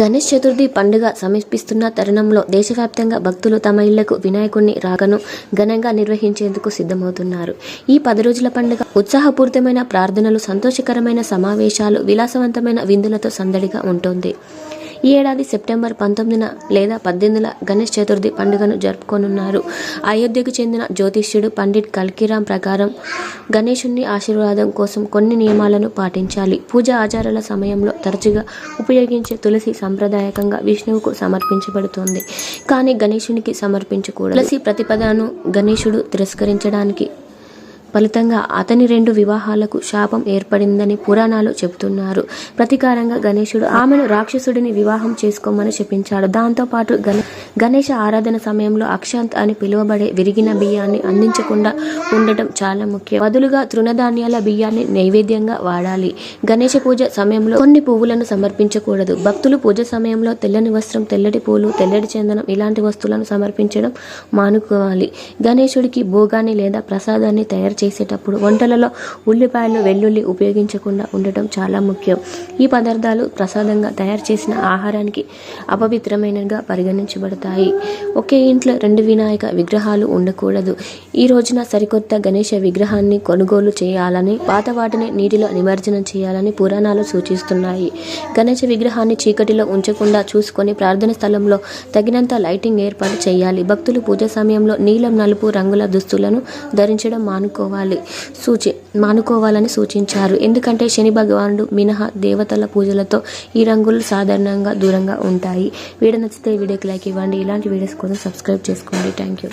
గణేష్ చతుర్థి పండుగ సమీపిస్తున్న తరుణంలో దేశవ్యాప్తంగా భక్తులు తమ ఇళ్ళకు వినాయకుడిని రాగను ఘనంగా నిర్వహించేందుకు సిద్ధమవుతున్నారు. ఈ పది రోజుల పండుగ ఉత్సాహపూరితమైన ప్రార్థనలు సంతోషకరమైన సమావేశాలు విలాసవంతమైన విందులతో సందడిగా ఉంటుంది. ఈ ఏడాది సెప్టెంబర్ పంతొమ్మిదిన లేదా పద్దెనిమిదిన గణేష్ చతుర్థి పండుగను జరుపుకోనున్నారు. అయోధ్యకు చెందిన జ్యోతిష్యుడు పండిట్ కల్కిరామ్ ప్రకారం గణేశుని ఆశీర్వాదం కోసం కొన్ని నియమాలను పాటించాలి. పూజ ఆచారాల సమయంలో తరచుగా ఉపయోగించే తులసి సాంప్రదాయకంగా విష్ణువుకు సమర్పించబడుతుంది. కానీ గణేశునికి సమర్పించకూడదు. తులసి ప్రతిపదను గణేశుడు తిరస్కరించడానికి ఫలితంగా అతని రెండు వివాహాలకు శాపం ఏర్పడిందని పురాణాలు చెబుతున్నారు. ప్రతీకారంగా గణేశుడు ఆమెను రాక్షసుడిని వివాహం చేసుకోమని చెప్పించాడు. దాంతోపాటు గణ గణేష ఆరాధన సమయంలో అక్షాంత్ అని పిలువబడే విరిగిన బియ్యాన్ని అందించకుండా ఉండటం చాలా ముఖ్యం. బదులుగా తృణధాన్యాల బియ్యాన్ని నైవేద్యంగా వాడాలి. గణేష పూజ సమయంలో కొన్ని పువ్వులను సమర్పించకూడదు. భక్తులు పూజ సమయంలో తెల్లని వస్త్రం తెల్లటి పూలు తెల్లటి చందనం ఇలాంటి వస్తువులను సమర్పించడం మానుకోవాలి. గణేశుడికి భోగాన్ని లేదా ప్రసాదాన్ని తయారు చేసేటప్పుడు వంటలలో ఉల్లిపాయలు వెల్లుల్లి ఉపయోగించకుండా ఉండటం చాలా ముఖ్యం. ఈ పదార్థాలు ప్రసాదంగా తయారు చేసిన ఆహారానికి అపవిత్రమైనగా పరిగణించబడతాయి. ఒకే ఇంట్లో రెండు వినాయక విగ్రహాలు ఉండకూడదు. ఈ రోజున సరికొత్త గణేష విగ్రహాన్ని కొనుగోలు చేయాలని పాత వాటిని నీటిలో నిమజ్జనం చేయాలని పురాణాలు సూచిస్తున్నాయి. గణేష విగ్రహాన్ని చీకటిలో ఉంచకుండా చూసుకొని ప్రార్థన స్థలంలో తగినంత లైటింగ్ ఏర్పాటు చేయాలి. భక్తులు పూజ సమయంలో నీలం నలుపు రంగుల దుస్తులను ధరించడం మానుకోవాలి సూచి మానుకోవాలని సూచించారు. ఎందుకంటే శని భగవానుడు మినహా దేవతల పూజలతో ఈ రంగులు సాధారణంగా దూరంగా ఉంటాయి. వీడియో నచ్చితే వీడియోకి లైక్ ఇవ్వండి. ఇలాంటి వీడియోస్ కోసం సబ్స్క్రైబ్ చేసుకోండి. Thank you